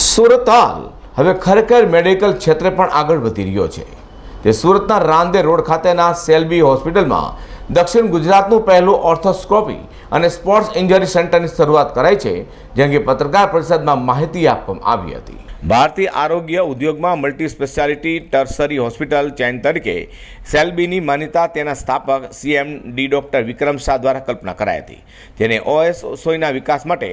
સુરત હાલ હવે ખરેખર મેડિકલ ક્ષેત્રે પણ આગળ વધી રહ્યો છે. તે સુરતના રાંદે રોડ ખાતેના સેલ્બી હોસ્પિટલમાં દક્ષિણ ગુજરાતનું પહેલું ઓર્થોસ્કોપી અને સ્પોર્ટ્સ ઇન્જરી સેન્ટરની શરૂઆત કરાઈ છે જે અંગે પત્રકાર પરિષદમાં માહિતી આપવામાં આવી હતી. ભારતીય આરોગ્ય ઉદ્યોગમાં multi speciality tertiary hospital chain તરીકે સેલ્બીની માન્યતા તેના સ્થાપક CM D doctor Vikram Shah દ્વારા કલ્પના કરાઈ હતી. જેને ઓએસ સોયના વિકાસ માટે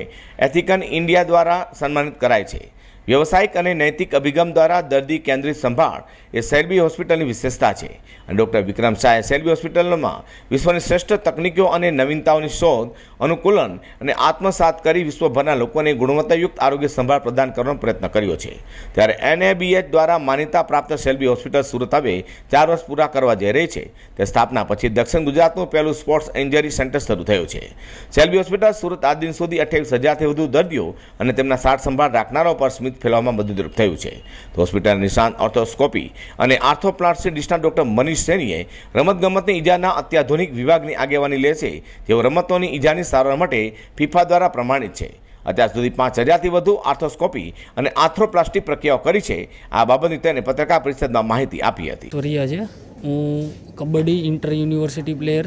એથિકન ઇન્ડિયા દ્વારા સન્માનિત કરાય છે. વ્યવસાયિક અને નૈતિક અભિગમ દ્વારા દર્દી કેન્દ્રિત સંભાળ એ સેલ્બી હોસ્પિટલની વિશેષતા છે. અને ડૉક્ટર વિક્રમ શાહે સેલ્બી હોસ્પિટલમાં વિશ્વની શ્રેષ્ઠ તકનીકીઓ અને નવીનતાઓની શોધ, અનુકૂલન અને આત્મસાત કરી વિશ્વભરના લોકોને ગુણવત્તાયુક્ત આરોગ્ય સંભાળ પ્રદાન કરવાનો પ્રયત્ન કર્યો છે. ત્યારે એનએબીએચ દ્વારા માન્યતા પ્રાપ્ત સેલ્બી હોસ્પિટલ સુરત હવે ચાર વર્ષ પૂરા કરવા જઈ રહી છે. તે સ્થાપના પછી દક્ષિણ ગુજરાતનું પહેલું સ્પોર્ટ્સ ઇન્જરી સેન્ટર શરૂ થયું છે. સેલ્બી હોસ્પિટલ સુરત આજ દિન સુધી અઠ્યાવીસ હજારથી વધુ દર્દીઓ અને તેમના સાર સંભાળ રાખનારાઓ પર સ્મિત ફેલાવવામાં મદદરૂપ થયું છે. તો હોસ્પિટલના નિષ્ણાંત ઓર્થોસ્કોપી અને આર્થોપ્લાસ્ટી નિષ્ણાત ડૉક્ટર મનીષ સેનીએ રમતગમતની ઈજાના અત્યાધુનિક વિભાગની આગેવાની લે છે. તેઓ રમતોની ઈજાની સારવાર માટે ફિફા દ્વારા પ્રમાણિત છે. અત્યાર સુધી પાંચ હજારથી વધુ આર્થોસ્કોપી અને આર્થ્રોપ્લાસ્ટિક પ્રક્રિયાઓ કરી છે. આ બાબતની તેને પત્રકાર પરિષદમાં માહિતી આપી હતી. તોરિયા છે હું kabaddi inter university player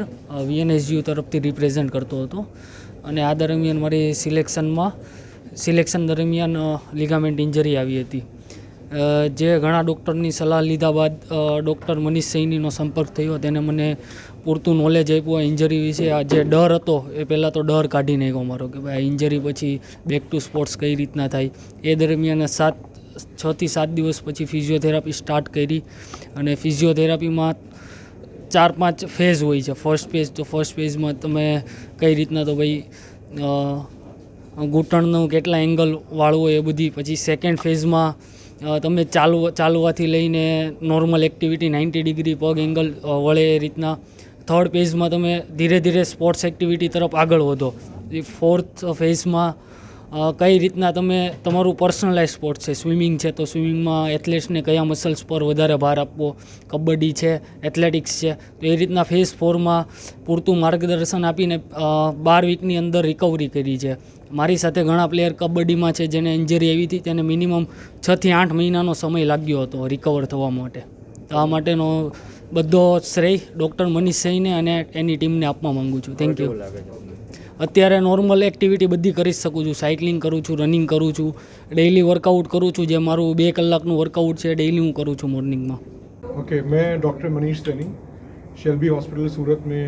VNSU તરફથી રિપ્રેઝેન્ટ કરતો હતો. અને આ દરમિયાન મારી સિલેક્શનમાં સિલેક્શન દરમિયાન લિગામેન્ટ ઇન્જરી આવી હતી. જે ઘણા ડૉક્ટરની સલાહ લીધા બાદ ડૉક્ટર મનીષ સૈનીનો સંપર્ક થયો. તેને મને પૂરતું નોલેજ આપ્યું આ ઇન્જરી વિશે. આ જે ડર હતો, એ પહેલાં તો ડર કાઢી નાખ્યો મારો કે ભાઈ, આ ઇન્જરી પછી બેક ટુ સ્પોર્ટ્સ કઈ રીતના થાય. એ દરમિયાન સાત છથી સાત દિવસ પછી ફિઝિયોથેરાપી સ્ટાર્ટ કરી અને ફિઝિયોથેરાપીમાં ચાર પાંચ ફેઝ હોય છે. ફર્સ્ટ ફેઝ તો ફર્સ્ટ ફેઝમાં તમે કઈ રીતના તો ભાઈ ઘૂંટણનું કેટલા એંગલ વાળવું હોય એ બધી. પછી સેકન્ડ ફેઝમાં તમે ચાલુ ચાલવાથી લઈને નોર્મલ એક્ટિવિટી નાઇન્ટી ડિગ્રી પગ એંગલ વળે એ રીતના. થર્ડ ફેઝમાં તમે ધીરે ધીરે સ્પોર્ટ્સ એક્ટિવિટી તરફ આગળ વધો. ફોર્થ ફેઝમાં કઈ રીતના તમે, તમારું પર્સનલાઇઝ સ્પોર્ટ છે? સ્વિમિંગ છે તો સ્વિમિંગમાં એથ્લેટ્સને કયા મસલ્સ પર વધારે ભાર આપવો? કબડ્ડી છે એથ્લેટિક્સ છે, તો એ રીતના ફેઝ ફોરમાં પૂરતું માર્ગદર્શન આપીને બાર વીકની અંદર રિકવરી કરી છે. મારી સાથે ઘણા પ્લેયર કબડ્ડીમાં છે જેને ઇન્જરી આવી હતી, તેને મિનિમમ છથી આઠ મહિનાનો સમય લાગ્યો હતો રિકવર થવા માટે. તો આ માટેનો બધો શ્રેય ડૉક્ટર મનીષ સૈને અને એની ટીમને આપવા માગું છું. થેન્ક યુ અત્યારે નોર્મલ એક્ટિવિટી બધી કરી જ શકું છું સાયકલિંગ કરું છું રનિંગ કરું છું ડેઇલી વર્કઆઉટ કરું છું જે મારું બે કલાકનું વર્કઆઉટ છે ડેઇલી હું કરું છું મોર્નિંગમાં ओके मैं doctor Manish Saini Shelby hospital Surat में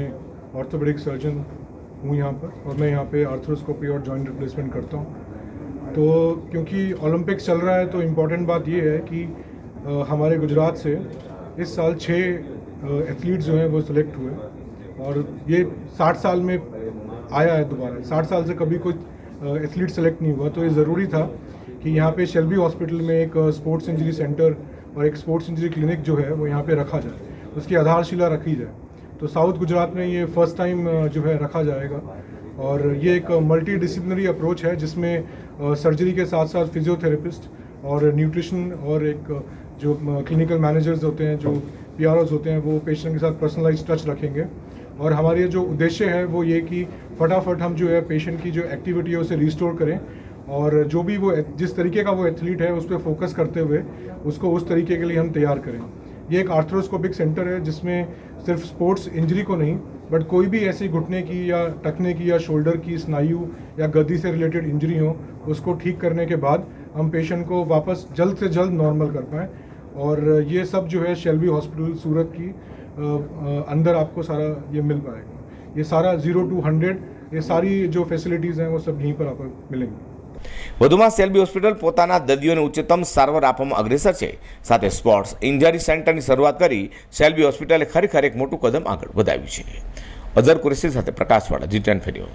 ऑर्थोपेडिक सर्जन हूँ यहाँ पर और मैं यहाँ पे आर्थ्रोस्कोपी और जॉइंट रिप्लेसमेंट करता हूँ तो क्योंकि ओलंपिक्स चल रहा है तो इम्पॉर्टेंट बात ये है कि अ, हमारे गुजरात से इस साल छः एथलीट्स जो हैं वो सिलेक्ट हुए और ये साठ साल में आया है दोबारा। साठ साल से कभी कोई एथलीट सेलेक्ट नहीं हुआ तो ये ज़रूरी था कि यहाँ पे शेल्बी हॉस्पिटल में एक स्पोर्ट्स इंजरी सेंटर और एक स्पोर्ट्स इंजरी क्लिनिक जो है, वो यहाँ पे रखा जाए। उसकी आधारशिला रखी जाए। तो साउथ गुजरात में ये फ़र्स्ट टाइम जो है, रखा जाएगा। और ये एक मल्टी डिसिप्लिनरी अप्रोच है, जिसमें सर्जरी के साथ साथ फिजियोथेरेपिस्ट और न्यूट्रिशन और एक जो क्लिनिकल मैनेजर्स होते हैं, जो पी होते हैं, वो पेशेंट के साथ पर्सनलाइज टच रखेंगे। और हमारे जो उद्देश्य है, वो ये कि फटाफट हम जो है पेशेंट की जो एक्टिविटी है, उसे रिस्टोर करें। और जो भी वो जिस तरीके का वो एथलीट है, उस पर फोकस करते हुए उसको उस तरीके के लिए हम तैयार करें। ये एक आर्थ्रोस्कोपिक सेंटर है, जिसमें सिर्फ़ स्पोर्ट्स इंजरी को नहीं बट कोई भी ऐसी घुटने की या टखने की या शोल्डर की स्नायु या गद्दी से रिलेटेड इंजरी हो, उसको ठीक करने के बाद हम पेशेंट को वापस जल्द से जल्द नॉर्मल कर पाएँ। और ये सब जो है शेल्बी हॉस्पिटल सूरत की अ, अ, अंदर आपको सारा ये मिल पाएगा ये सारा ज़ीरो टू हंड्रेड ये सारी जो फैसिलिटीज़ हैं वो सब यहीं पर आपको मिलेंगी વધુમાં સેલ્બી હોસ્પિટલ પોતાના દર્દીઓને ઉચ્ચતમ સારવાર આપવામાં અગ્રેસર છે સાથે સ્પોર્ટ્સ ઇન્જરી સેન્ટરની શરૂઆત કરી સેલ્બી હોસ્પિટલે ખરેખર એક મોટું કદમ આગળ વધાવ્યું છે અઝર કુરેશી સાથે પ્રકાશવાળા જી ટેન ફેરિયો